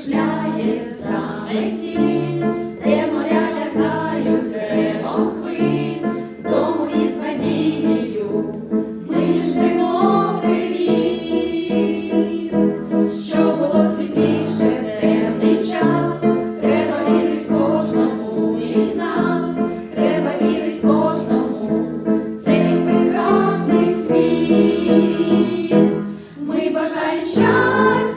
кружляє заметі, де моря лякають ревом хвиль, з дому із надією ми ждемо привіт, що було світліше в темний час, треба вірить кожному із нас, треба вірить кожному. Цей прекрасний світ. Ми бажаємо щастя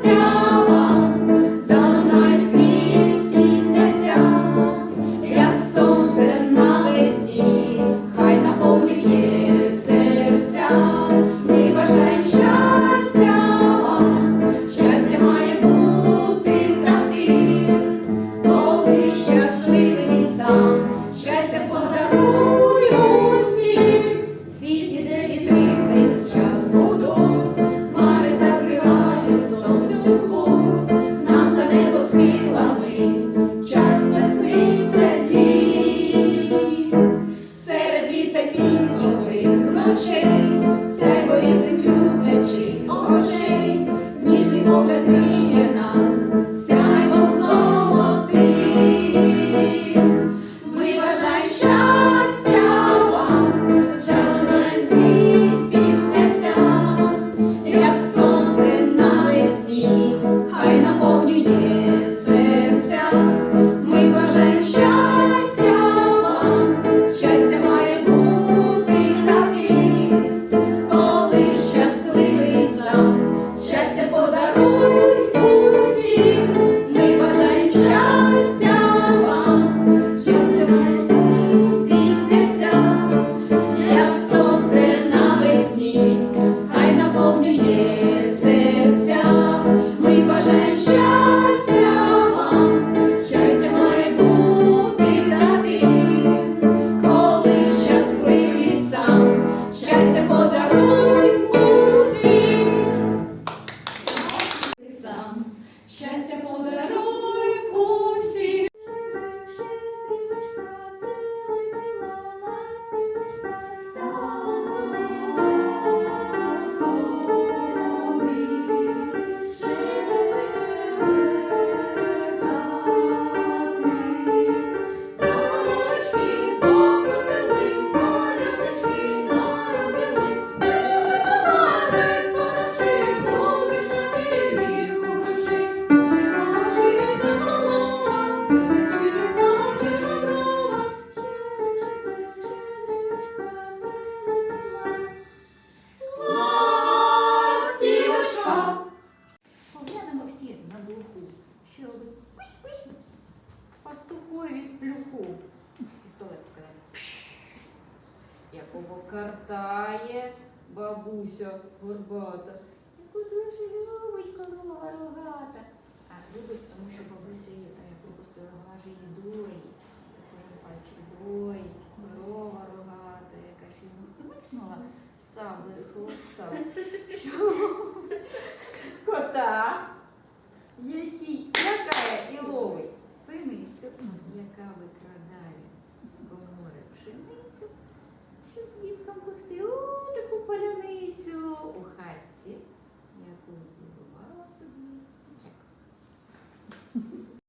щастя подаруй Поглянемо всі на глуху, що робить пиш-пиш, пастухові сплюху. Пістолет покидає. Якого картає бабуся горбата. Яку дуже любить корова рогата. А любить, тому що бабуся її та як випустила, вона ж її доїть. Це кожен пальчик доїть. Корова рогата, яка ж йому муцнула пса без хвоста. праці, яку